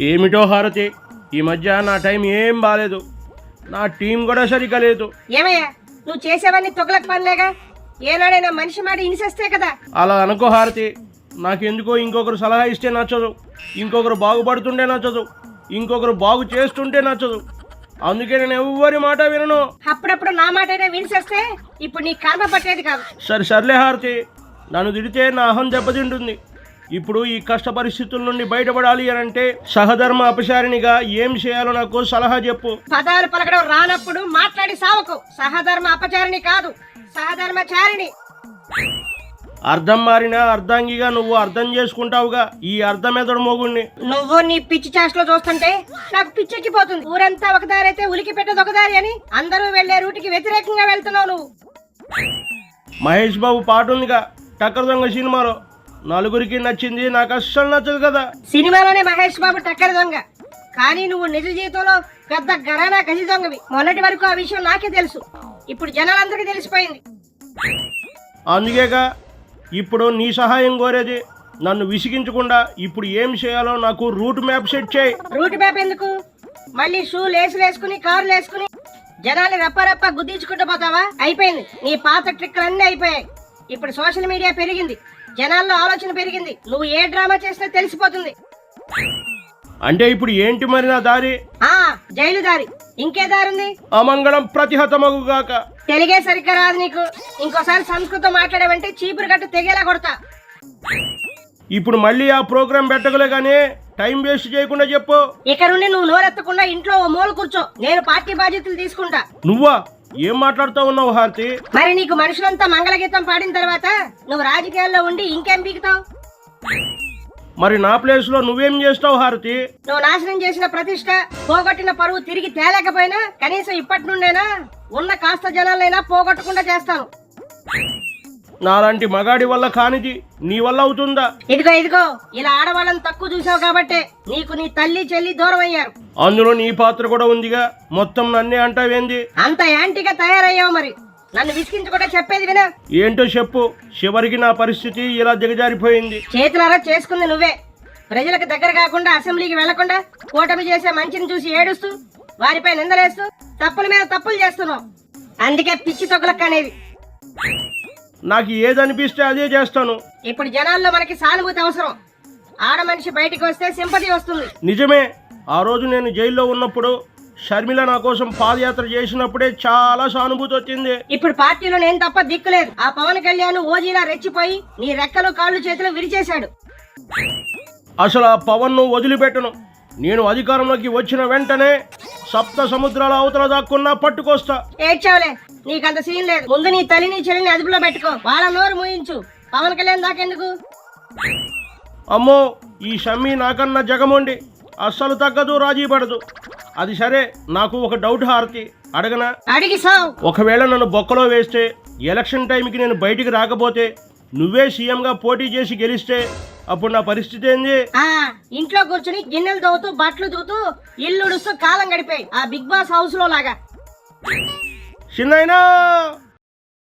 ఏమిటో హారతి? ఈ మధ్య నా టైం ఏం బాలేదు. నా టీం కూడా సరిగ్గా లేదు. ఏమయ్యా నువ్వు చేసేవన్నీ తొగలకు పనిలేగా? ఏనాడైనా మనిషి మాట ఇనిసేస్తే కదా? అలా అనుకో హారతి. నాకెందుకో ఇంకొకరు సలహా ఇస్తే నచ్చదు. ఇంకొకరు బాగుపడుతుంటే నచ్చదు. ఇంకొకరు బాగు చేస్తుంటే నచ్చదు. అందుకే నేను ఎవ్వరి మాట వినను. అప్పుడప్పుడు నా మాట వినిసేస్తే ఇప్పుడు నీ కర్మ పట్టేది కాదు. సరే సర్లే హారతి. నన్ను తిడితే నా అహం దెబ్బతింటుంది. ఇప్పుడు ఈ కష్ట పరిస్థితుల నుండి బయటపడాలి అని అంటే సహధర్మ అపచారిణిగా ఏం చేయాలో నాకు సలహా చెప్పు. పదాలు పలకడం రానప్పుడు మాట్లాడి సావకు. సహధర్మ అపచారిణి కాదు సహధర్మచారిణి అర్థం మారినా అర్ధాంగిగా నువ్వు అర్థం చేసుకుంటావుగా ఈ అర్థమెదడు మోగుణ్ణి. నువ్వు నీ పిచ్చి చాష్లో చూస్తుంటే నాకు పిచ్చెక్కిపోతుంది ఊరంతా ఒక దారి అయితే ఉలికి పెట్టదు ఒక దారి అని అందరూ వెళ్ళే రూటుకి వ్యతిరేకంగా వెళ్తున్నావు నువ్వు. మహేష్ బాబు పాట ఉందిగా టక్కర్ దొంగ సినిమాలో. నలుగురికి నచ్చింది నాకు అస్సలు నచ్చదు కదా. సినిమాలోనే మహేష్ బాబు టక్కరి దొంగ. కానీ నువ్వు నిజ జీవితంలో పెద్ద గరానా గజి దొంగవి. మొన్నటి వరకు ఆ విషయం నాకే తెలుసు. ఇప్పుడు జనాలందరికీ తెలిసిపోయింది. అందుకేగా ఇప్పుడు నీ సహాయం కోరేది నన్ను విసిగించకుండా ఇప్పుడు ఏం చేయాలో నాకు రూట్ మ్యాప్ సెట్ చేయి. రూట్ మ్యాప్ ఎందుకు? మళ్ళీ షూ లేసులు వేసుకుని కార్లు వేసుకుని జనాలు రప్ప గుద్దించుకుంటూ పోతావా? అయిపోయింది. నీ పాత ట్రిక్లన్నీ అయిపోయాయి. ఇప్పుడు సోషల్ మీడియా పెరిగింది. జనాల్లో ఆలోచన పెరిగింది. నువ్వు ఏ డ్రామా చేసినా తెలిసిపోతుంది. అంటే ఇప్పుడు ఏంటి మరి నా దారి? ఆ జైలు దారి. ఇంకే దారి ఉంది? అమంగళం ప్రతిహతమగుగాక తెలుగే సరిగ్గా రాదు నీకు. ఇంకోసారి సంస్కృతం మాట్లాడావంటే చీపురు గట్టు తెగేలా కొడతా. ఇప్పుడు మళ్ళీ ఆ ప్రోగ్రాం పెట్టగలే కానీ టైం వేస్ట్ చేయకుండా చెప్పు. ఇక నుండి నువ్వు నోరెత్తకుండా ఇంట్లో ఓ మూల కూర్చో. నేను పార్టీ బాధ్యతలు తీసుకుంటా. నువ్వా? ఏం మాట్లాడుతూ ఉన్నావు హారతి? మరి నీకు మనుషులంతా మంగళగీతం పాడిన తర్వాత నువ్వు రాజకీయాల్లో ఉండి ఇంకేం పీకుతావు మరి నా ప్లేస్లో నువ్వేం చేస్తావు హారతి? నువ్వు నాశనం చేసిన ప్రతిష్ట పోగొట్టిన పరువు తిరిగి తేలేకపోయినా కనీసం ఇప్పటి నుండైనా ఉన్న కాస్త జనాలైనా పోగొట్టకుండా చేస్తాను. నాలాంటి మగాడి వల్ల కానిది నీ వల్ల అవుతుందా? ఇదిగో ఇదిగో ఇలా ఆడవాళ్ళని తక్కువ చూసావు కాబట్టే నీకు నీ తల్లి చెల్లి దూరం అయ్యారు అందులో నీ పాత్ర కూడా ఉందిగా. మొత్తం నన్నే అంటావేంది? అంత యాంటీగా తయారయ్యావు మరి. నన్ను విసిగించకుండా చెప్పేది వినా. ఏంటో చెప్పు. చివరికి నా పరిస్థితి ఇలా దిగజారిపోయింది. చేతులారా చేసుకుంది నువ్వే. ప్రజలకు దగ్గర కాకుండా అసెంబ్లీకి వెళ్ళకుండా కూటమి చేసే మంచిని చూసి ఏడుస్తూ వారిపై నిందలేస్తూ తప్పుల మీద తప్పులు చేస్తున్నావు. అందుకే పిచ్చి తొక్కలక్క అనేది నాకు ఏదనిపిస్తే అదే చేస్తాను. ఇప్పుడు జనాల్లో మనకి సానుభూతి అవసరం. ఆడ మనిషి బయటికి వస్తే సింపతి వస్తుంది. నిజమే. ఆ రోజు నేను జైల్లో ఉన్నప్పుడు షర్మిల నా కోసం పాదయాత్ర చేసినప్పుడే చాలా సానుభూతి వచ్చింది. ఇప్పుడు పార్టీలో నేను తప్ప దిక్కులేదు ఆ పవన్ కళ్యాణ్ ఓజీలా రెచ్చిపోయి నీ రెక్కలు కాళ్ళు చేతులు విరిచేశాడు. అసలు ఆ పవన్ను వదిలిపెట్టను. నేను అధికారంలోకి వచ్చిన వెంటనే సప్త సముద్రాల అవతల దాక్కున్నా పట్టుకొస్తా. ఏడ్చావులే నీకంత సీన్ లేదు. ముందు నీ తల్లిని చెల్లిని అదుపులో పెట్టుకో. వాళ్ళ నోరు మూయించు. పవన్ కళ్యాణ్ దాకెందుకు? అమ్మో ఈ షమ్మి నాకన్నా జగమొండి. అస్సలు తగ్గదు రాజీ పడదు. అది సరే నాకు ఒక డౌట్ హారతి. అడగనా? అడిగి సావు. ఒకవేళ నన్ను బొక్కలో వేస్తే ఎలక్షన్ టైంకి నేను బయటికి రాకపోతే నువ్వే సీఎంగా పోటీ చేసి గెలిస్తే అప్పుడు నా పరిస్థితి ఏంది? ఆ ఇంట్లో కూర్చుని గిన్నెలు తవ్వుతూ బట్టలు తూతూ ఇల్లు ఉడుస్తూ కాలం గడిపాయి. ఆ బిగ్ బాస్ హౌస్లో లాగా. చిన్నైనా